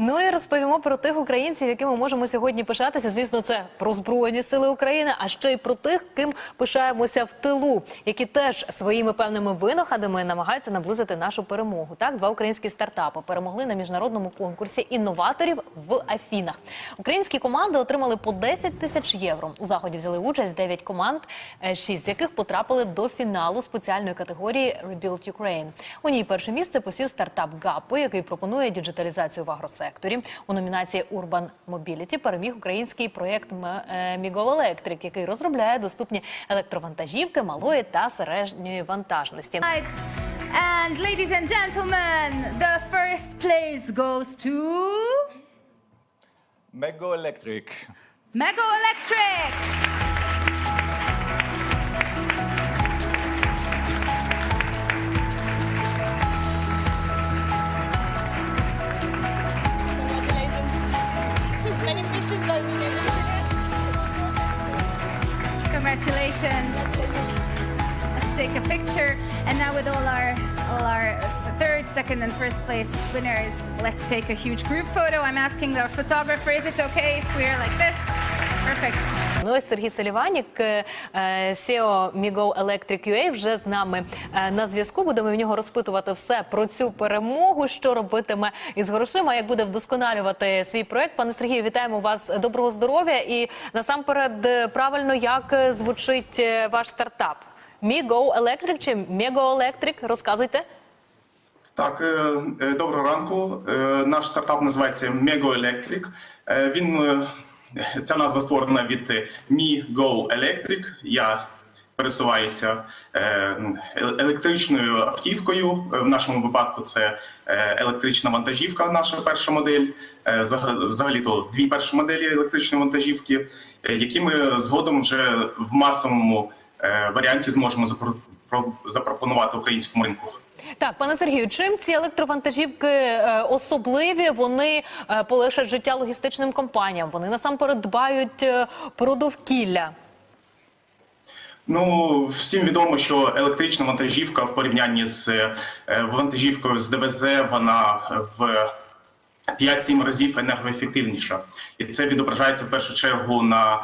Ну і розповімо про тих українців, якими можемо сьогодні пишатися. Звісно, це про збройні сили України, а ще й про тих, ким пишаємося в тилу, які теж своїми певними винаходами намагаються наблизити нашу перемогу. Так, два українські стартапи перемогли на міжнародному конкурсі інноваторів в Афінах. Українські команди отримали по 10 тисяч євро. У заході взяли участь 9 команд, 6 з яких потрапили до фіналу спеціальної категорії Rebuild Ukraine. У ній перше місце посів стартап Гапо, який пропонує діджиталізацію в агросекторі. У номінації Urban Mobility переміг український проєкт Мігол Електрик, який розробляє доступні електровантажівки малої та середньої вантажності. And ladies and gentlemen, the first place goes to Mego Electric. Mego Electric. Congratulations. Let's take a picture. And now with all our all our third, second, and first place winners, let's take a huge group photo. I'm asking our photographer, is it okay if we're like this? Perfect. Ну ось Сергій Селіванік, е, е, CEO Migo Electric UA, вже з нами е, на зв'язку. Будемо в нього розпитувати все про цю перемогу, що робитиме із грошима, як буде вдосконалювати свій проект. Пане Сергію, вітаємо вас. Доброго здоров'я і насамперед правильно як звучить ваш стартап. Migo Electric чи Mego Electric? Розказуйте. Так, доброго ранку. Наш стартап називається Mego Electric. Е, Він ця назва створена від е, Me Go Electric. Я пересуваюся е, електричною автівкою. Е, В нашому випадку це е, електрична вантажівка. Наша перша модель. Е, Взагалі-то дві перші моделі електричної вантажівки, е, які ми згодом вже в масовому е, варіанті зможемо запропонувати українському ринку. Так, пане Сергію, чим ці електровантажівки е, особливі? Вони е, полегшать життя логістичним компаніям. Вони насамперед дбають е, про довкілля. Ну всім відомо, що електрична вантажівка в порівнянні з вантажівкою з ДВЗ вона в 5-7 разів енергоефективніша, і це відображається в першу чергу на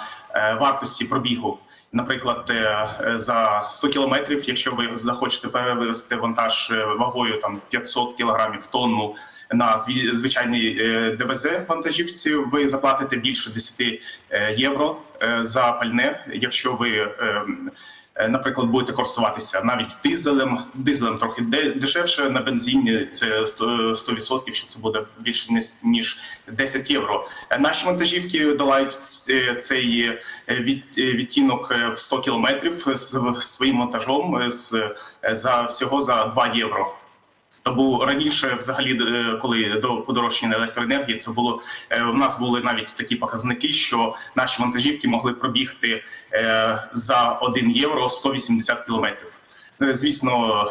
вартості пробігу. Наприклад, е, е, за 100 кілометрів, якщо ви захочете перевезти вантаж е, вагою там 500 кілограмів тонну на е, ДВЗ вантажівці, ви заплатите більше 10 е, євро за пальне, якщо ви Наприклад, будете користуватися навіть дизелем, дизелем трохи де- дешевше на бензині. Це 100%, 100% що це буде більше ніж- ніж 10 євро. Е, Наші вантажівки долають цей е, е, відтінок е, в 100 кілометрів з своїм монтажом е, е, за всього за 2 євро. Тому раніше, взагалі, е, коли до подорожчання електроенергії, це було е, у нас були навіть такі показники, що наші вантажівки могли пробігти е, за 1 євро 180 кілометрів. Е, Звісно,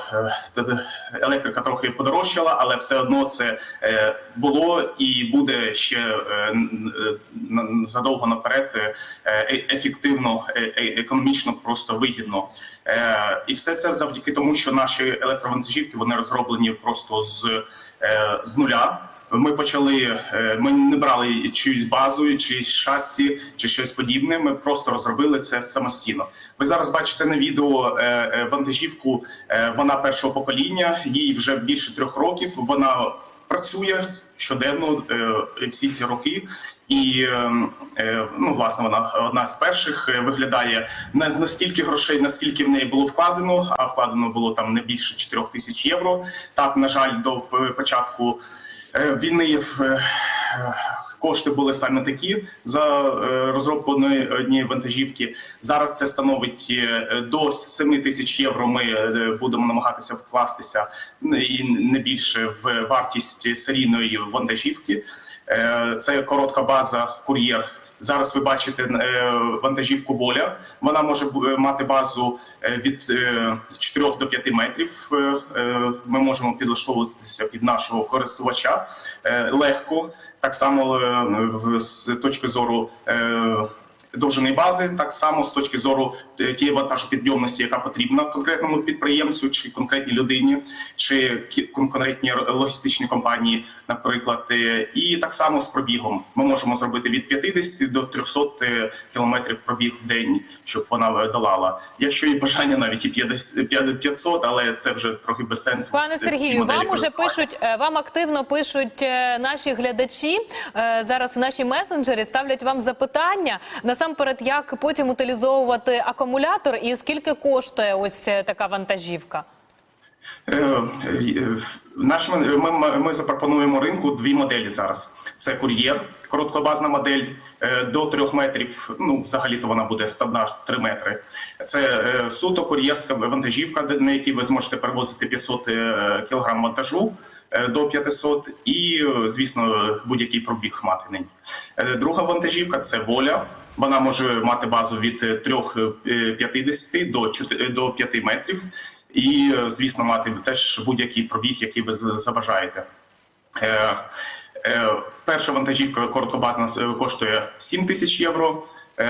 е, електрика трохи подорожчала, але все одно це е, було і буде ще задовго наперед ефективно, економічно просто вигідно. І все це завдяки тому, що наші електровантажівки вони розроблені просто з, з нуля. Ми почали, е, ми не брали чиюсь базу, чиюсь шасі чи щось подібне. Ми просто розробили це самостійно. Ви зараз бачите на відео е, е, вантажівку. Вона першого покоління, їй вже більше трьох років. Вона працює щоденно всі ці роки, і ну власне вона одна з перших виглядає на настільки грошей, наскільки в неї було вкладено. А вкладено було там не більше 4 тисяч євро. Так на жаль, до початку війни в. е, Кошти були саме такі за е, розробку одної однієї вантажівки. Зараз це становить е, до 7 тисяч євро. Ми е, будемо намагатися вкластися і не більше в вартість серійної вантажівки. Е, Це коротка база кур'єр. Зараз ви бачите е, вантажівку воля. Вона може е, мати базу е, від е, 4 до 5 метрів. Ми можемо підлаштовуватися під нашого користувача легко. Так само з точки зору довжини бази, так само з точки зору е, тієї вантажопідйомності, яка потрібна конкретному підприємцю чи конкретній людині, чи конкретній логістичній компанії, наприклад, Е, і так само з пробігом. Ми можемо зробити від 50 до 300 кілометрів пробіг в день, щоб вона е, долала. Якщо є бажання, навіть і 50 500, але це вже трохи без сенсу. Пане Сергію, вам уже пишуть, е, вам активно пишуть е, наші глядачі е, зараз в наші месенджері, ставлять вам запитання насамперед, як потім утилізовувати акумулятор і скільки коштує ось е, така вантажівка. Е, е, ми, ми, ми запропонуємо ринку дві моделі зараз. Це кур'єр, короткобазна модель до 3 метрів. Ну, взагалі то вона буде стабна 3 метри. Це суто кур'єрська вантажівка, на якій ви зможете перевозити 500 е, кілограм вантажу до 500 і, звісно, будь-який пробіг мати. Е, Друга вантажівка це воля. Вона може мати базу від е, 3,50 до 4 до 5 метрів і, е, звісно, мати теж будь-який пробіг, який ви заважаєте. Е, е, Перша вантажівка короткобазна е, коштує 7 тисяч євро. Е,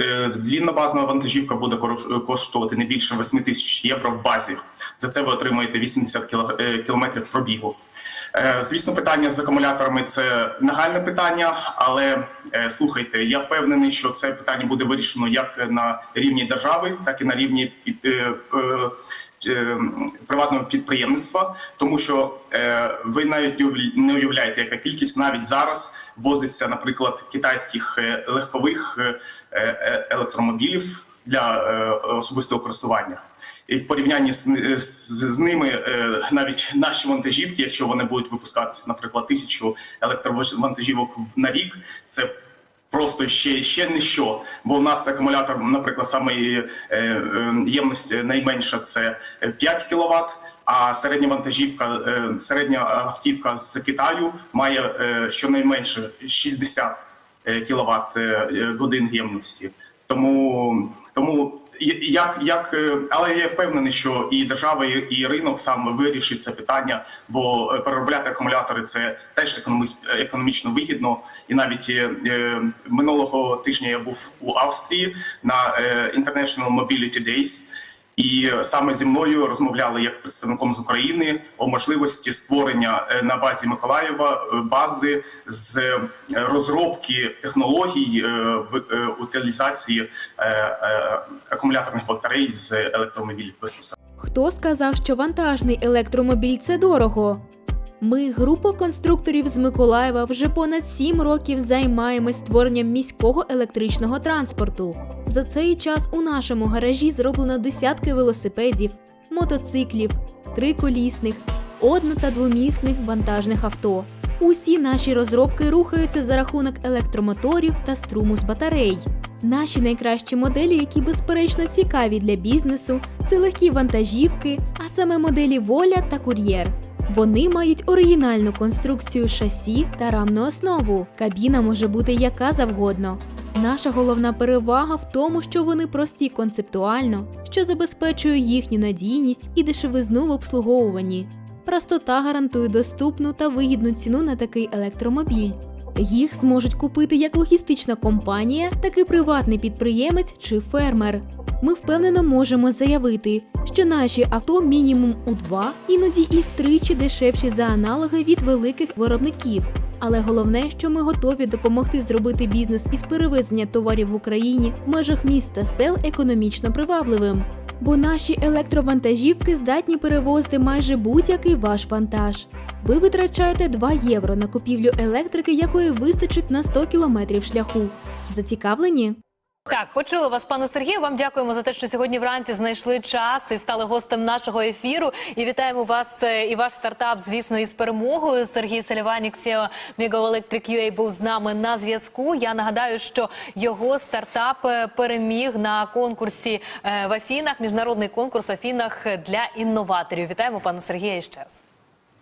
е, Дліннобазна вантажівка буде коштувати не більше 8 тисяч євро в базі. За це ви отримаєте 80 кіло- е, кілометрів пробігу. Звісно, питання з акумуляторами це нагальне питання, але слухайте, я впевнений, що це питання буде вирішено як на рівні держави, так і на рівні приватного підприємництва, тому що е, ви навіть не уявляєте, яка кількість навіть зараз возиться, наприклад, китайських е, легкових е, е, електромобілів для е, особистого користування. І в порівнянні з, з, з ними е, навіть наші вантажівки, якщо вони будуть випускатися, наприклад, тисячу електровантажівок на рік, це просто ще, ще не що. Бо у нас акумулятор, наприклад, саме е, ємність найменша це 5 кВт, а середня вантажівка, е, середня автівка з Китаю має е, щонайменше 60 кВт годин ємності. Тому тому як, як е, але я впевнений, що і держава, і, ринок сам вирішить це питання, бо е, переробляти акумулятори це теж економі- економічно вигідно. І навіть е, е, минулого тижня я був у Австрії на International Mobility Days. І саме зі мною розмовляли як представником з України о можливості створення е, на базі Миколаєва е, бази з е, розробки технологій в утилізації акумуляторних батарей з електромобілів безпосередньо. Хто сказав, що вантажний електромобіль це дорого? Ми, група конструкторів з Миколаєва, вже понад 7 років займаємось створенням міського електричного транспорту. За цей час у нашому гаражі зроблено десятки велосипедів, мотоциклів, триколісних, одно- та двомісних вантажних авто. Усі наші розробки рухаються за рахунок електромоторів та струму з батарей. Наші найкращі моделі, які безперечно цікаві для бізнесу, це легкі вантажівки, а саме моделі Воля та Кур'єр. Вони мають оригінальну конструкцію шасі та рамну основу. Кабіна може бути яка завгодно. Наша головна перевага в тому, що вони прості концептуально, що забезпечує їхню надійність і дешевизну в обслуговуванні. Простота гарантує доступну та вигідну ціну на такий електромобіль. Їх зможуть купити як логістична компанія, так і приватний підприємець чи фермер. Ми впевнено можемо заявити, що наші авто мінімум у два, іноді і втричі дешевші за аналоги від великих виробників. Але головне, що ми готові допомогти зробити бізнес із перевезення товарів в Україні в межах міст та сел економічно привабливим. Бо наші електровантажівки здатні перевозити майже будь-який ваш вантаж. Ви витрачаєте 2 євро на купівлю електрики, якої вистачить на 100 кілометрів шляху. Зацікавлені? Так, почули вас, пане Сергію. Вам дякуємо за те, що сьогодні вранці знайшли час і стали гостем нашого ефіру. І вітаємо вас е, і ваш стартап, звісно, із перемогою. Сергій Селіванік, CEO Electric UA був з нами на зв'язку. Я нагадаю, що його стартап е, переміг на конкурсі е, в Афінах, міжнародний конкурс в Афінах для інноваторів. Вітаємо пана Сергія ще раз.